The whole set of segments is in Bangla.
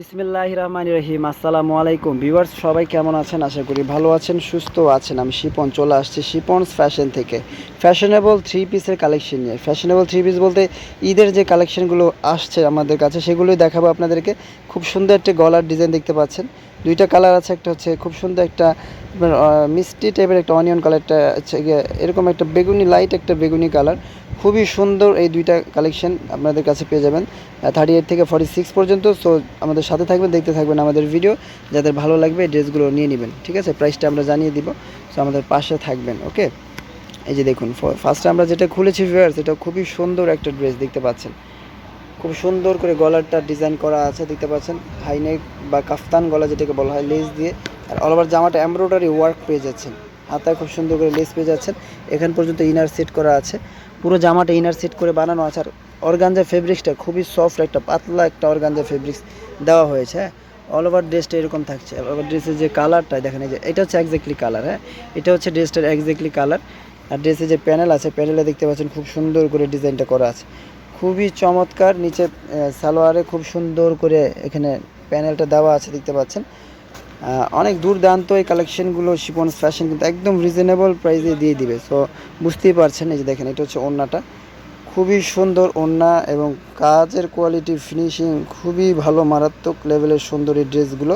বিসমিল্লাহ রহমান রহিম। আসসালামু আলাইকুম। ভিউয়ার্স, সবাই কেমন আছেন? আশা করি ভালো আছেন, সুস্থ আছেন। আমি শিপন, চলে আসছি শিপনস ফ্যাশন থেকে। ফ্যাশনেবল থ্রি পিসের কালেকশন নিয়ে। ফ্যাশনেবল থ্রি পিস বলতে ঈদের যে কালেকশনগুলো আসছে আমাদের কাছে, সেগুলোই দেখাবো আপনাদেরকে। খুব সুন্দর একটি গলার ডিজাইন দেখতে পাচ্ছেন। দুইটা কালার আছে, একটা হচ্ছে খুব সুন্দর, একটা মিষ্টি টাইপের একটা অনিয়ন কালারটা হচ্ছে এরকম একটা বেগুনি লাইট একটা বেগুনি কালার খুবই সুন্দর এই দুইটা কালেকশন আপনাদের কাছে পেয়ে যাবেন। থার্টি এইট থেকে ফর্টি সিক্স পর্যন্ত সো আমাদের সাথে থাকবেন, দেখতে থাকবেন আমাদের ভিডিও যাদের ভালো লাগবে এই ড্রেসগুলো নিয়ে নেবেন, ঠিক আছে? প্রাইসটা আমরা জানিয়ে দিব সো আমাদের পাশে থাকবেন ওকে এই যে দেখুন ফার্স্টে আমরা যেটা খুলেছি ভিউয়ার্স এটা খুবই সুন্দর একটা ড্রেস দেখতে পাচ্ছেন। খুব সুন্দর করে গলারটা ডিজাইন করা আছে, দেখতে পাচ্ছেন হাইনেক বা কাফতান গলা যেটাকে বলা হয় লেস দিয়ে। আর অল ওভার জামাটা এমব্রয়ডারি ওয়ার্ক পেয়ে যাচ্ছেন। হাতায় খুব সুন্দর করে লেস পেয়ে যাচ্ছেন। এখান পর্যন্ত ইনার সেট করা আছে। পুরো জামাটা ইনার সেট করে বানানো আছে। আর অর্গানজা ফেব্রিক্সটা খুবই সফট একটা পাতলা একটা অর্গানজা ফেব্রিক্স দেওয়া হয়েছে হ্যাঁ। অল ওভার ড্রেসটা এরকম থাকছে। অল ওভার ড্রেসের যে কালারটা দেখেন এই যে, এটা হচ্ছে এক্স্যাক্টলি কালার হ্যাঁ। এটা হচ্ছে ড্রেসটার এক্স্যাক্টলি কালার আর ড্রেসের যে প্যানেল আছে প্যানেলে দেখতে পাচ্ছেন, খুব সুন্দর করে ডিজাইনটা করা আছে। খুবই চমৎকার, নিচে সালোয়ারে খুব সুন্দর করে এখানে প্যানেলটা দেওয়া আছে, দেখতে পাচ্ছেন। অনেক দুর্দান্ত এই কালেকশনগুলো শিপন্স ফ্যাশন কিন্তু একদম রিজনেবল প্রাইসে দিয়ে দিবে। সো বুঝতেই পারছেন এই যে দেখেন, এটা হচ্ছে ওড়নাটা। খুবই সুন্দর ওড়না এবং কাজের কোয়ালিটি ফিনিশিং খুবই ভালো, মারাত্মক লেভেলের সুন্দর এই ড্রেসগুলো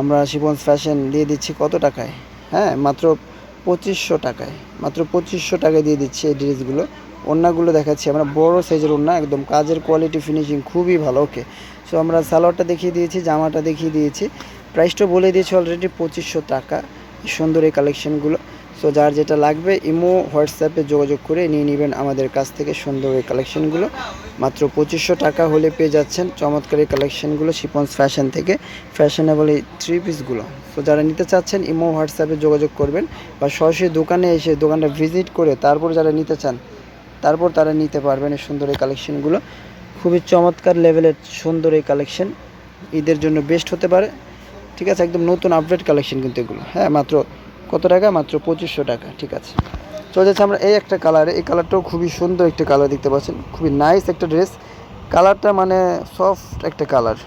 আমরা শিপন্স ফ্যাশন দিয়ে দিচ্ছি কত টাকায়? হ্যাঁ মাত্র পঁচিশশো টাকায়। মাত্র পঁচিশশো টাকায় দিয়ে দিচ্ছি এই ড্রেসগুলো ওড়নাগুলো দেখাচ্ছি, আমরা বড়ো সাইজের ওড়না, একদম কাজের কোয়ালিটি ফিনিশিং খুবই ভালো ওকে সো আমরা সালোয়ারটা দেখিয়ে দিয়েছি, জামাটা দেখিয়ে দিয়েছি। প্রাইসটা বলে দিয়েছি অলরেডি পঁচিশশো টাকা। সুন্দর এই কালেকশনগুলো সো যার যেটা লাগবে, ইমো, হোয়াটসঅ্যাপে যোগাযোগ করে নিয়ে নেবেন আমাদের কাছ থেকে সুন্দর এই কালেকশনগুলো। মাত্র পঁচিশশো টাকা হলে পেয়ে যাচ্ছেন চমৎকার এই কালেকশনগুলো শিপন্স ফ্যাশন থেকে, ফ্যাশনেবল এই থ্রি পিসগুলো সো যারা নিতে চাচ্ছেন, ইমো, হোয়াটসঅ্যাপে যোগাযোগ করবেন বা সরাসরি দোকানে এসে দোকানটা ভিজিট করে তারপর যারা নিতে চান, তারপর তারা নিতে পারবেন এই সুন্দর এই কালেকশনগুলো। খুবই চমৎকার লেভেলের সুন্দর এই কালেকশন। ঈদের জন্য বেস্ট হতে পারে। ঠিক আছে, একদম নতুন আপডেট কালেকশন কিন্তু এগুলো। হ্যাঁ মাত্র কত টাকা? মাত্র পঁচিশশো টাকা ঠিক আছে। চলে যাচ্ছে আমরা এই একটা কালারে এই কালারটাও খুবই সুন্দর একটা কালার দেখতে পাচ্ছেন। খুবই নাইস একটা ড্রেস কালারটা মানে সফট একটা কালার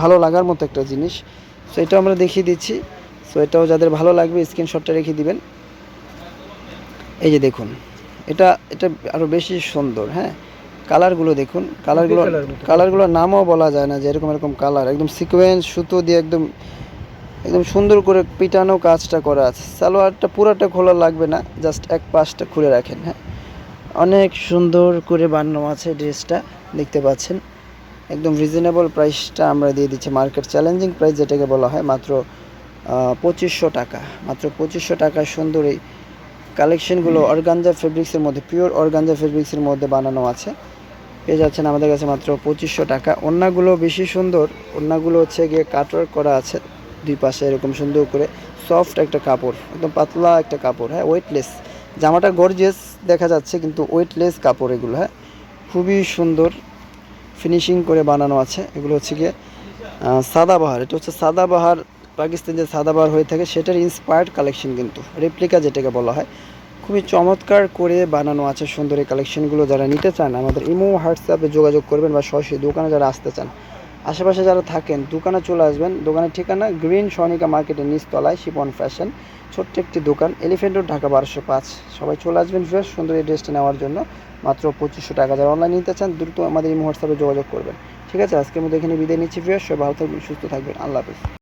ভালো লাগার মতো একটা জিনিস। সো এটা আমরা দেখিয়ে দিচ্ছি। সো এটাও যাদের ভালো লাগবে স্ক্রিনশটটা রেখে দিবেন। এই যে দেখুন এটা এটা আরও বেশি সুন্দর হ্যাঁ? কালারগুলো দেখুন। কালারগুলো কালারগুলোর নামও বলা যায় না যে এরকম এরকম কালার একদম সিকোয়েন্স সুতো দিয়ে একদম একদম সুন্দর করে পিটানো কাজটা করা আছে। সালোয়ারটা পুরাটা খোলা লাগবে না জাস্ট এক পাশটা খুলে রাখেন হ্যাঁ? অনেক সুন্দর করে বানানো আছে ড্রেসটা দেখতে পাচ্ছেন। একদম রিজনেবল প্রাইসটা আমরা দিয়ে দিচ্ছি মার্কেট চ্যালেঞ্জিং প্রাইস যেটাকে বলা হয় মাত্র পঁচিশশো টাকা। মাত্র পঁচিশশো টাকা সুন্দর এই কালেকশনগুলো অর্গানজা ফেব্রিক্সের মধ্যে পিওর অর্গানজা ফেব্রিক্সের মধ্যে বানানো আছে। পেয়ে যাচ্ছেন আমাদের কাছে মাত্র পঁচিশশো টাকা। ওড়নাগুলো বেশি সুন্দর ওড়নাগুলো হচ্ছে গিয়ে কাটওয়ার্ক করা আছে। দুই পাশে এরকম সুন্দর করে সফট একটা কাপড়, একদম পাতলা একটা কাপড় হ্যাঁ ওয়েটলেস জামাটা গর্জিয়াস দেখা যাচ্ছে, কিন্তু ওয়েটলেস কাপড় এগুলো হ্যাঁ। খুবই সুন্দর ফিনিশিং করে বানানো আছে। এগুলো হচ্ছে গিয়ে সাদাবাহার। এটা হচ্ছে সাদাবাহার, পাকিস্তান যে সাদাবাহার হয়ে থাকে, সেটার ইন্সপায়ার্ড কালেকশন কিন্তু রেপ্লিকা যেটাকে বলা হয়। খুবই চমৎকার করে বানানো আছে সুন্দর এই কালেকশনগুলো যারা নিতে চান আমাদের ইমো, হোয়াটসঅ্যাপে যোগাযোগ করবেন বা সরাসরি দোকানে যারা আসতে চান। আশেপাশে যারা থাকেন, দোকানে চলে আসবেন। দোকানের ঠিকানা গ্রিন সনিকা মার্কেটের নিচতলায়, শিপন ফ্যাশন, ছোট্ট একটি দোকান, এলিফেন্ট রোড, ঢাকা বারোশো পাঁচ। সবাই চলে আসবেন ফ্রেশ, সুন্দর এই ড্রেসটা নেওয়ার জন্য। মাত্র পঁচিশশো টাকা। যারা অনলাইন নিতে চান, দ্রুত আমাদের এই হোয়াটসঅ্যাপে যোগাযোগ করবেন। ঠিক আছে, আজকের মধ্যে এখানে বিদায় নিচ্ছি, ফ্রেশ সবাই ভালো থাকবেন, সুস্থ থাকবেন। আল্লাহ হাফিজ।